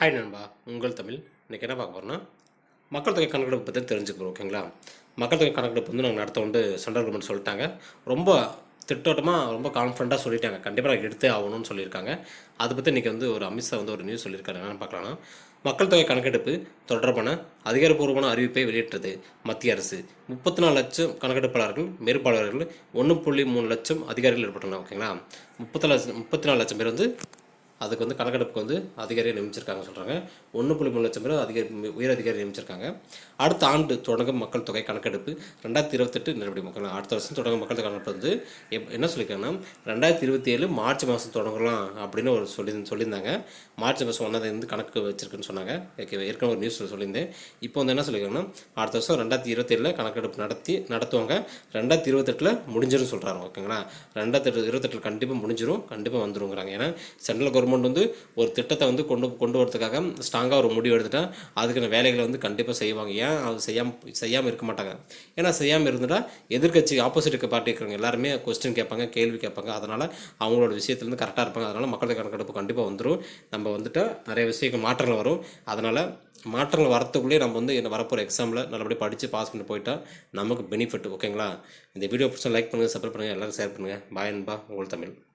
Hi நண்பா. உங்கள் தமிழ். இன்றைக்கி என்ன பார்க்க போகிறோம்னா மக்கள் தொகை கணக்கெடுப்பு பற்றி தெரிஞ்சுக்கிறோம் ஓகேங்களா? மக்கள் தொகை கணக்கெடுப்பு வந்து நாங்கள் நடத்த வந்து சென்ட்ரல் கவர்மெண்ட் சொல்லிட்டாங்க. ரொம்ப திட்டோட்டமாக ரொம்ப கான்ஃபிடண்ட்டாக சொல்லிட்டாங்க. கண்டிப்பாக நாங்கள் எடுத்தே ஆகணும்னு சொல்லியிருக்காங்க. அதை பற்றி இன்றைக்கி வந்து ஒரு அமித்ஷா வந்து ஒரு நியூஸ் சொல்லியிருக்காரு. என்னென்னு பார்க்கலாம்னா மக்கள் தொகை கணக்கெடுப்பு தொடர்பான அதிகாரப்பூர்வமான அறிவிப்பை வெளியிட்டது மத்திய அரசு. முப்பத்தி நாலு லட்சம் கணக்கெடுப்பாளர்கள் மேற்பாளர்கள் ஒன்று புள்ளி மூணு லட்சம் அதிகாரிகள் ஏற்பட்டனர் ஓகேங்களா? முப்பத்தி லட்சம் முப்பத்தி நாலு லட்சம் பேர் வந்து அதுக்கு வந்து கணக்கெடுப்புக்கு வந்து அதிகாரியை நியமிச்சிருக்காங்க சொல்கிறாங்க ஒன்று புள்ளி மூணு லட்சம் பேர் அதிகாரி உயர் அதிகாரி நியமிச்சிருக்காங்க. அடுத்த ஆண்டு தொடங்கும் மக்கள் தொகை கணக்கெடுப்பு ரெண்டாயிரத்தி இருபத்தெட்டு நிலப்படி மக்கள். அடுத்த வருஷம் தொடங்கும் மக்கள் தொகை கணக்கெடுப்பு வந்து எப் என்ன சொல்லியிருக்காங்கன்னா ரெண்டாயிரத்தி இருபத்தி ஏழு மார்ச் மாதம் தொடங்கலாம் அப்படின்னு ஒரு சொல்லி சொல்லியிருந்தாங்க. மார்ச் மாதம் ஒன்றாவது வந்து கணக்கு வச்சிருக்குன்னு சொன்னாங்க. ஓகே ஏற்கனவே ஒரு நியூஸில் சொல்லியிருந்தேன். இப்போ வந்து என்ன சொல்லியிருக்காங்கன்னா அடுத்த வருஷம் ரெண்டாயிரத்தி இருபத்தேழில் கணக்கெடுப்பு நடத்தி நடத்துவாங்க. ரெண்டாயிரத்தி இருபத்தெட்டில் முடிஞ்சிரும் சொல்கிறாங்க ஓகேங்களா? ரெண்டாயிரத்தி இருபத்தெட்டில் கண்டிப்பாக முடிஞ்சிரும் கண்டிப்பாக வந்துருங்கிறாங்க. ஏன்னா சென்ட்ரல் கவர்மெண்ட் வந்து ஒரு திட்டத்தை வந்து கொண்டு கொண்டு வரதுக்காக ஸ்ட்ராங்காக ஒரு முடிவு எடுத்துட்டால் அதுக்கான வேலைகளை வந்து கண்டிப்பாக செய்வாங்க. ஏன்? அது செய்யாமல் செய்யாமல் இருக்க மாட்டாங்க. ஏன்னா செய்யாமல் இருந்தால் எதிர்கட்சி ஆப்போசிட் இருக்க பார்ட்டி இருக்கிறவங்க எல்லாருமே கொஸ்டின் கேட்பாங்க கேள்வி கேட்பாங்க. அதனால் அவங்களோட விஷயத்துலேருந்து கரெக்டாக இருப்பாங்க. அதனால் மக்களுக்கு கணக்கெடுப்பு கண்டிப்பாக வந்துடும் நம்ம வந்துட்டு நிறைய விஷயங்கள் மாற்றங்கள் வரும். அதனால் மாற்றங்கள் வரத்துக்குள்ளேயே நம்ம வந்து என்ன வரப்போகிற எக்ஸாமில் நல்லபடியாக படித்து பாஸ் பண்ணி போயிட்டால் நமக்கு பெனிஃபிட் ஓகேங்களா இந்த வீடியோ பிடிச்சா லைக் பண்ணுங்கள் சப்போர்ட் பண்ணுங்கள் எல்லாரும் ஷேர் பண்ணுங்கள் பாய் அன்பா உங்கள் தமிழ்.